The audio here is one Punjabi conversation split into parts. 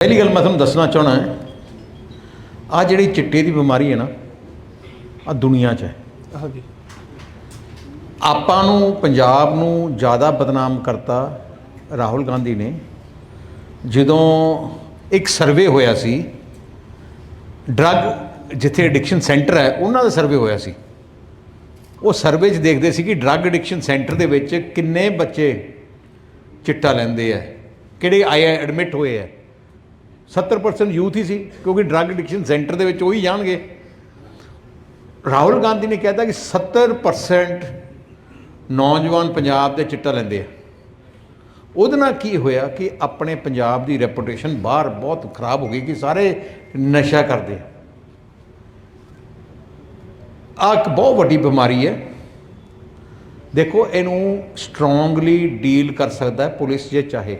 ਪਹਿਲੀ ਗੱਲ ਮੈਂ ਤੁਹਾਨੂੰ ਦੱਸਣਾ ਚਾਹਣਾ ਹੈ ਆ ਜਿਹੜੀ ਚਿੱਟੇ ਦੀ ਬਿਮਾਰੀ ਹੈ ਨਾ ਆ ਦੁਨੀਆ 'ਚ ਹੈ। ਹਾਂਜੀ। ਆਪਾਂ ਨੂੰ ਪੰਜਾਬ ਨੂੰ ਜ਼ਿਆਦਾ ਬਦਨਾਮ ਕਰਤਾ ਰਾਹੁਲ ਗਾਂਧੀ ਨੇ ਜਦੋਂ ਇੱਕ ਸਰਵੇ ਹੋਇਆ ਸੀ ਡਰੱਗ ਜਿੱਥੇ ਐਡਿਕਸ਼ਨ ਸੈਂਟਰ ਹੈ ਉਹਨਾਂ ਦਾ ਸਰਵੇ ਹੋਇਆ ਸੀ। ਉਹ ਸਰਵੇ 'ਚ ਦੇਖਦੇ ਸੀ ਕਿ ਡਰੱਗ ਐਡਿਕਸ਼ਨ ਸੈਂਟਰ ਦੇ ਵਿੱਚ ਕਿੰਨੇ ਬੱਚੇ ਚਿੱਟਾ ਲੈਂਦੇ ਆ ਕਿਹੜੇ ਆਏ ਐਡਮਿਟ ਹੋਏ ਆ। 70% ਯੂਥ ਹੀ ਸੀ, ਕਿਉਂਕਿ ਡਰੱਗ ਐਡਿਕਸ਼ਨ ਸੈਂਟਰ ਦੇ ਵਿੱਚ ਉਹੀ ਜਾਣਗੇ। ਰਾਹੁਲ ਗਾਂਧੀ ਨੇ ਕਹਿਤਾ ਕਿ 70% ਨੌਜਵਾਨ ਪੰਜਾਬ ਦੇ ਚਿੱਟਾ ਲੈਂਦੇ ਆ। ਉਹਦੇ ਨਾਲ ਕੀ ਹੋਇਆ ਕਿ ਆਪਣੇ ਪੰਜਾਬ ਦੀ ਰੈਪੂਟੇਸ਼ਨ ਬਾਹਰ ਬਹੁਤ ਖਰਾਬ ਹੋ ਗਈ ਕਿ ਸਾਰੇ ਨਸ਼ਾ ਕਰਦੇ ਆ। ਆਹ ਇੱਕ ਬਹੁਤ ਵੱਡੀ ਬਿਮਾਰੀ ਹੈ। ਦੇਖੋ, ਇਹਨੂੰ ਸਟਰੋਂਗਲੀ ਡੀਲ ਕਰ ਸਕਦਾ ਹੈ ਪੁਲਿਸ ਜੇ ਚਾਹੇ।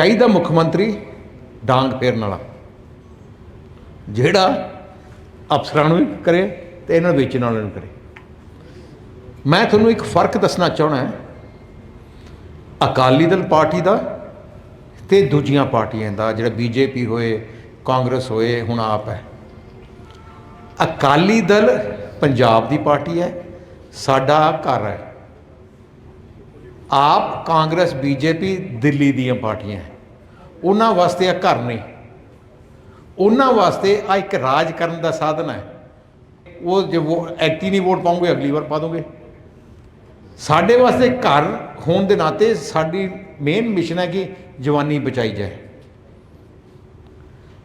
ਚਾਹੀਦਾ ਮੁੱਖ ਮੰਤਰੀ ਡਾਂਗ ਫੇਰਨ ਵਾਲਾ, ਜਿਹੜਾ ਅਫਸਰਾਂ ਨੂੰ ਵੀ ਕਰੇ ਤੇ ਇਹਨਾਂ ਨੂੰ ਵੇਚਣ ਵਾਲਿਆਂ ਨੂੰ ਕਰੇ। ਮੈਂ ਤੁਹਾਨੂੰ ਇੱਕ ਫ਼ਰਕ ਦੱਸਣਾ ਚਾਹਣਾ ਹੈ। ਅਕਾਲੀ ਦਲ ਪਾਰਟੀ ਦਾ ਤੇ ਦੂਜੀਆਂ ਪਾਰਟੀਆਂ ਦਾ, ਜਿਹੜਾ ਬੀਜੇਪੀ ਹੋਏ, ਕਾਂਗਰਸ ਹੋਏ, ਹੁਣ ਆਪ ਹੈ। ਅਕਾਲੀ ਦਲ ਪੰਜਾਬ ਦੀ ਪਾਰਟੀ ਹੈ, ਸਾਡਾ ਘਰ ਹੈ। ਆਪ ਕਾਂਗਰਸ, ਬੀਜੇਪੀ, ਦਿੱਲੀ ਦੀਆਂ ਪਾਰਟੀਆਂ ਉਹਨਾਂ ਵਾਸਤੇ ਇਹ ਘਰ ਨਹੀਂ। ਉਹਨਾਂ ਵਾਸਤੇ ਆ ਇੱਕ ਰਾਜ ਕਰਨ ਦਾ ਸਾਧਨ ਹੈ। ਉਹ ਜੇ ਉਹ ਐਕਟੀ ਨਹੀਂ ਵੋਟ ਪਾਉਂਗੇ, ਅਗਲੀ ਵਾਰ ਪਾ ਦੋਗੇ। ਸਾਡੇ ਵਾਸਤੇ ਘਰ ਹੋਣ ਦੇ ਨਾਤੇ ਸਾਡੀ ਮੇਨ ਮਿਸ਼ਨ ਹੈ ਕਿ ਜਵਾਨੀ ਬਚਾਈ ਜਾਏ।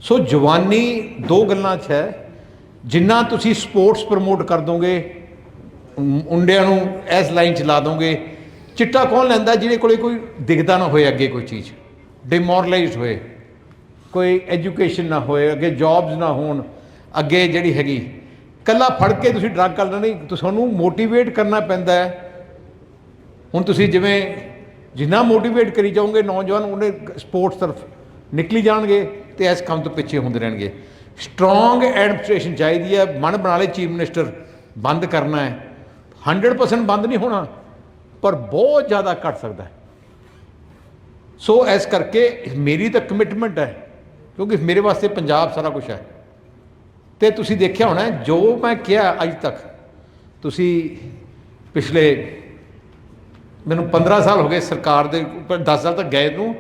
ਸੋ ਜਵਾਨੀ ਦੋ ਗੱਲਾਂ 'ਚ ਹੈ। ਜਿੰਨਾ ਤੁਸੀਂ ਸਪੋਰਟਸ ਪ੍ਰਮੋਟ ਕਰ ਦੋਗੇ ਮੁੰਡਿਆਂ ਨੂੰ ਇਸ ਲਾਈਨ 'ਚ ਲਾ ਦੋਗੇ ਚਿੱਟਾ ਕੌਣ ਲੈਂਦਾ ਜਿਹਦੇ ਕੋਲੇ ਕੋਈ ਦਿਖਦਾ ਨਾ ਹੋਏ ਅੱਗੇ ਕੋਈ ਚੀਜ਼? ਡਿਮੋਰਲਾਈਜ਼ਡ ਹੋਏ। ਕੋਈ ਐਜੂਕੇਸ਼ਨ ਨਾ ਹੋਏ, ਅੱਗੇ ਜੌਬਸ ਨਾ ਹੋਣ, ਅੱਗੇ ਜਿਹੜੀ ਹੈਗੀ। ਕੱਲਾ ਫੜ ਕੇ ਤੁਸੀਂ ਡਰੱਗ ਕਰਨਾ ਨਹੀਂ ਤੁਹਾਨੂੰ ਮੋਟੀਵੇਟ ਕਰਨਾ ਪੈਂਦਾ ਹੈ। ਹੁਣ ਤੁਸੀਂ ਜਿਵੇਂ ਜਿੰਨਾ ਮੋਟੀਵੇਟ ਕਰੀ ਜਾਓਗੇ, ਨੌਜਵਾਨ ਉਹਨੇ ਸਪੋਰਟਸ ਤਰਫ ਨਿਕਲੀ ਜਾਣਗੇ ਤੇ ਇਸ ਕੰਮ ਤੋਂ ਪਿੱਛੇ ਹੁੰਦੇ ਰਹਿਣਗੇ। ਸਟਰੋਂਗ ਐਡਮਿਨਿਸਟ੍ਰੇਸ਼ਨ ਚਾਹੀਦੀ ਹੈ, ਮਨ ਬਣਾ ਲੈ ਚੀਫ ਮਿਨਿਸਟਰ, ਬੰਦ ਕਰਨਾ ਹੈ। 100% ਬੰਦ ਨਹੀਂ ਹੋਣਾ। ਪਰ ਬਹੁਤ ਜ਼ਿਆਦਾ ਘਟ ਸਕਦਾ ਹੈ। ਸੋ ਇਸ ਕਰਕੇ ਮੇਰੀ ਤਾਂ ਕਮਿਟਮੈਂਟ ਹੈ, ਕਿਉਂਕਿ ਮੇਰੇ ਵਾਸਤੇ ਪੰਜਾਬ ਸਾਰਾ ਕੁਝ ਹੈ। ਤੇ ਤੁਸੀਂ ਦੇਖਿਆ ਹੋਣਾ, ਜੋ ਮੈਂ ਕਿਹਾ ਅੱਜ ਤੱਕ, ਤੁਸੀਂ ਪਿਛਲੇ ਮੈਨੂੰ 15 ਸਾਲ ਹੋ ਗਏ ਸਰਕਾਰ ਦੇ ਉੱਪਰ 10 ਸਾਲ ਤੱਕ ਗਏ ਨੂੰ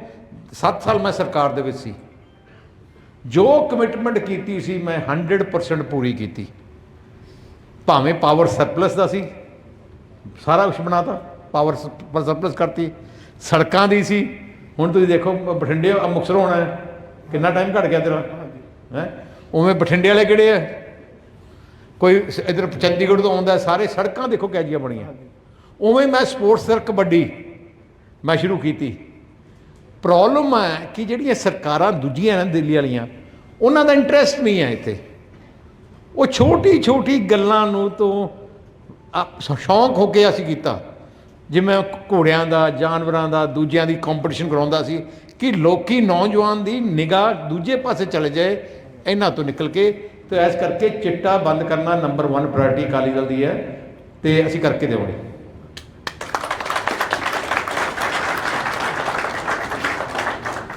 7 ਸਾਲ ਮੈਂ ਸਰਕਾਰ ਦੇ ਵਿੱਚ ਸੀ। ਜੋ ਕਮਿਟਮੈਂਟ ਕੀਤੀ ਸੀ, ਮੈਂ 100% ਪੂਰੀ ਕੀਤੀ। ਭਾਵੇਂ ਪਾਵਰ ਸਰਪਲਸ ਦਾ ਸੀ, ਸਾਰਾ ਕੁਝ ਬਣਾਤਾ। ਪਾਵਰ ਸਰਪਲਸ ਕਰਤੀ। ਸੜਕਾਂ ਦੀ ਸੀ। ਹੁਣ ਤੁਸੀਂ ਦੇਖੋ ਬਠਿੰਡੇ ਆ ਮੁਕਤਸਰ ਹੋਣਾ ਹੈ। ਕਿੰਨਾ ਟਾਈਮ ਘਟ ਗਿਆ ਤੇਰਾ? ਹੈ? ਉਵੇਂ ਬਠਿੰਡੇ ਵਾਲੇ ਕਿਹੜੇ ਆ? ਕੋਈ ਸ- ਇੱਧਰ ਚੰਡੀਗੜ੍ਹ ਤੋਂ ਆਉਂਦਾ ਸਾਰੇ ਸੜਕਾਂ ਦੇਖੋ ਕਿਹੋ ਜਿਹੀਆਂ ਬਣੀਆਂ। ਉਵੇਂ ਮੈਂ ਸਪੋਰਟਸ ਸਰ ਕਬੱਡੀ ਮੈਂ ਸ਼ੁਰੂ ਕੀਤੀ। ਪ੍ਰੋਬਲਮ ਹੈ ਕਿ ਜਿਹੜੀਆਂ ਸਰਕਾਰਾਂ ਦੂਜੀਆਂ ਨੇ ਦਿੱਲੀ ਵਾਲੀਆਂ, ਉਹਨਾਂ ਦਾ ਇੰਟਰਸਟ ਨਹੀਂ ਹੈ ਇੱਥੇ। ਉਹ ਛੋਟੀ ਛੋਟੀ ਗੱਲਾਂ ਨੂੰ ਤੋਂ ਸ਼ੌਂਕ ਹੋ ਕੇ ਅਸੀਂ ਕੀਤਾ। ਜਿਵੇਂ ਘੋੜਿਆਂ ਦਾ, ਜਾਨਵਰਾਂ ਦਾ, ਦੂਜਿਆਂ ਦੀ ਕੰਪੀਟੀਸ਼ਨ ਕਰਾਉਂਦਾ ਸੀ ਕਿ ਲੋਕੀ ਨੌਜਵਾਨ ਦੀ ਨਿਗਾਹ ਦੂਜੇ ਪਾਸੇ ਚਲੇ ਜਾਏ, ਇਹਨਾਂ ਤੋਂ ਨਿਕਲ ਕੇ। ਤੇ ਇਸ ਕਰਕੇ ਚਿੱਟਾ ਬੰਦ ਕਰਨਾ ਨੰਬਰ 1 ਪ੍ਰਾਇੋਰਟੀ ਅਕਾਲੀ ਦਲ ਦੀ ਹੈ ਤੇ ਅਸੀਂ ਕਰਕੇ ਦੇਵਾਂਗੇ।